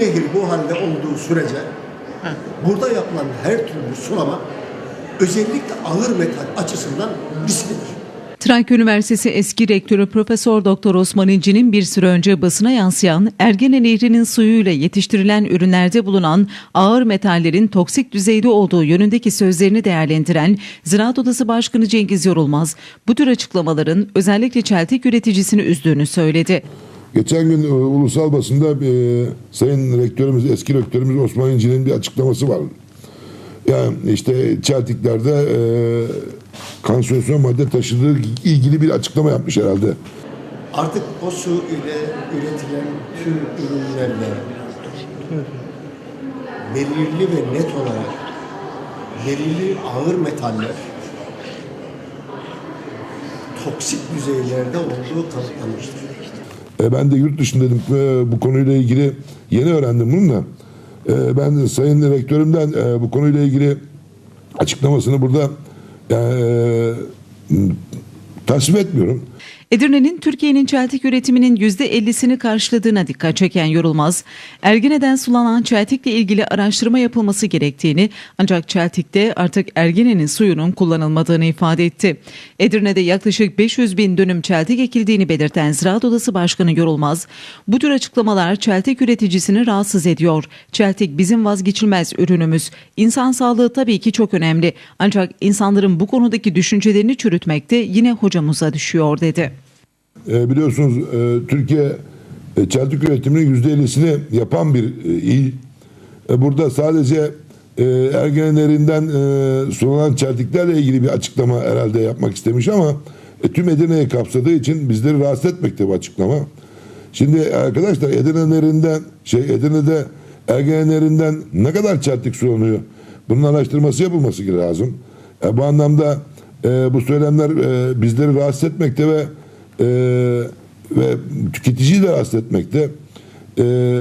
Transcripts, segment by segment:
Nehir bu halde olduğu sürece burada yapılan her türlü sulama özellikle ağır metal açısından risklidir. Trakya Üniversitesi eski rektörü Profesör Doktor Osman İnci'nin bir süre önce basına yansıyan Ergene Nehri'nin suyuyla yetiştirilen ürünlerde bulunan ağır metallerin toksik düzeyde olduğu yönündeki sözlerini değerlendiren Ziraat Odası Başkanı Cengiz Yorulmaz, bu tür açıklamaların özellikle çeltik üreticisini üzdüğünü söyledi. Geçen gün e, ulusal basında e, Sayın Rektörümüz, eski Rektörümüz Osman İnci'nin bir açıklaması var. Yani işte çeltiklerde e, kanserojen madde taşıdığı ilgili bir açıklama yapmış herhalde. Artık o su ile üretilen tüm ürünlerde belirli ve net olarak belirli ağır metaller toksik düzeylerde olduğu kanıtlanmıştır. E, ben de yurt dışındaydım e, bu konuyla ilgili yeni öğrendim bunu da. E, ben Sayın Rektörümden e, bu konuyla ilgili açıklamasını burada e, tasvip etmiyorum. Edirne'nin Türkiye'nin çeltik üretiminin %50'sini karşıladığına dikkat çeken Yorulmaz, Ergene'den sulanan çeltikle ilgili araştırma yapılması gerektiğini ancak çeltikte artık Ergene'nin suyunun kullanılmadığını ifade etti. Edirne'de yaklaşık 500 bin dönüm çeltik ekildiğini belirten Ziraat Odası Başkanı Yorulmaz, bu tür açıklamalar çeltik üreticisini rahatsız ediyor. Çeltik bizim vazgeçilmez ürünümüz. İnsan sağlığı tabii ki çok önemli ancak insanların bu konudaki düşüncelerini çürütmekte yine hocamıza düşüyor dedi. E, biliyorsunuz e, Türkiye e, çeltik üretiminin yüzde ellisini yapan bir e, il. E, burada sadece e, ergenelerinden e, sulanan çeltiklerle ilgili bir açıklama herhalde yapmak istemiş ama e, tüm Edirne'yi kapsadığı için bizleri rahatsız etmekte bu açıklama. Şimdi arkadaşlar Edirne'lerinden şey Edirne'de ergenelerinden ne kadar çeltik sulanıyor? Bunun araştırması yapılması lazım. E, bu anlamda e, bu söylemler e, bizleri rahatsız etmekte ve e, ve tüketiciyi de rahatsız etmekte. E,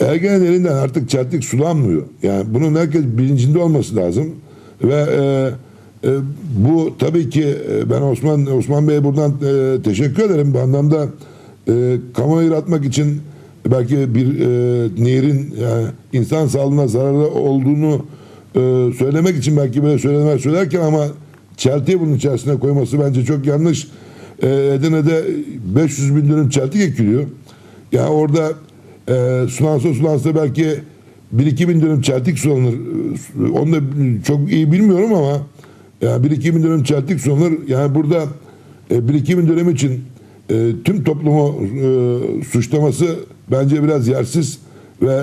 ergenelerinden artık çeltik sulanmıyor. Yani bunun herkes bilincinde olması lazım. Ve e, e, bu tabii ki e, ben Osman Osman Bey'e buradan e, teşekkür ederim. Bu anlamda e, kamuoyu yaratmak için belki bir e, nehrin yani insan sağlığına zararlı olduğunu e, söylemek için belki böyle söylemeler söylerken ama çeltiği bunun içerisine koyması bence çok yanlış. E, Edirne'de 500 bin dönüm çeltik ekiliyor. Yani orada e, sulansa sulansa belki 1-2 bin dönüm çeltik sulanır. Onu da çok iyi bilmiyorum ama yani 1-2 bin dönüm çeltik sulanır. Yani burada e, 1-2 bin dönüm için e, tüm toplumu e, suçlaması bence biraz yersiz ve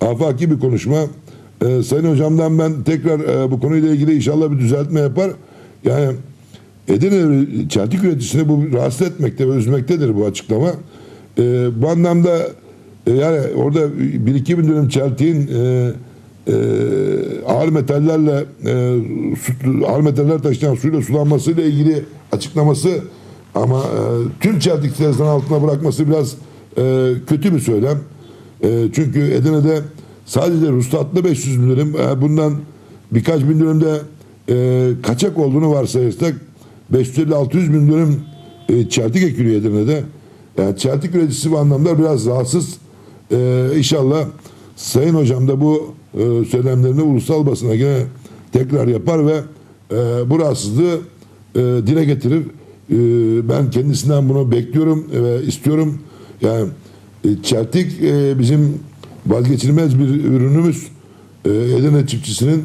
e, afaki bir konuşma. E, Sayın Hocam'dan ben tekrar e, bu konuyla ilgili inşallah bir düzeltme yapar. Yani Edirne çeltik üreticisini bu rahatsız etmekte ve üzmektedir bu açıklama. E, bu anlamda e, yani orada 1-2 bin dönüm çeltiğin e, e, ağır metallerle e, su, ağır metaller taşıyan suyla sulanmasıyla ilgili açıklaması ama e, tüm çeltik altına bırakması biraz e, kötü bir söylem. E, çünkü Edirne'de sadece ruhsatlı 500 bin dönüm e, bundan birkaç bin dönümde e, kaçak olduğunu varsayırsak 550-600 bin dönüm e, çeltik ekiliyor Edirne'de. Yani çeltik üreticisi bu anlamda biraz rahatsız. E, inşallah Sayın Hocam da bu e, söylemlerini ulusal basına gene tekrar yapar ve e, bu rahatsızlığı e, dile getirir. E, ben kendisinden bunu bekliyorum ve istiyorum. Yani e, çeltik e, bizim vazgeçilmez bir ürünümüz. E, Edirne çiftçisinin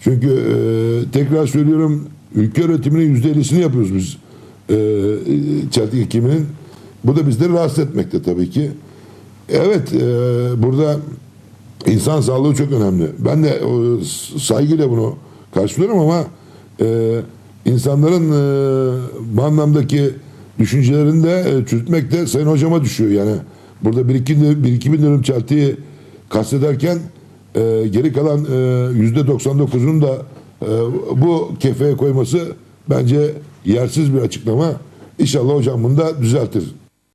çünkü e, tekrar söylüyorum ülke üretiminin yüzde ellisini yapıyoruz biz e, çeltik ekiminin. Bu da bizleri rahatsız etmekte tabii ki. Evet e, burada insan sağlığı çok önemli. Ben de o, saygıyla bunu karşılıyorum ama e, insanların e, bu anlamdaki düşüncelerini de e, çürütmek de Sayın Hocama düşüyor. Yani burada bir iki, bir iki bin dönüm çeltiği kastederken e, geri kalan yüzde 99'un da e, bu kefeye koyması bence yersiz bir açıklama. İnşallah hocam bunu da düzeltir.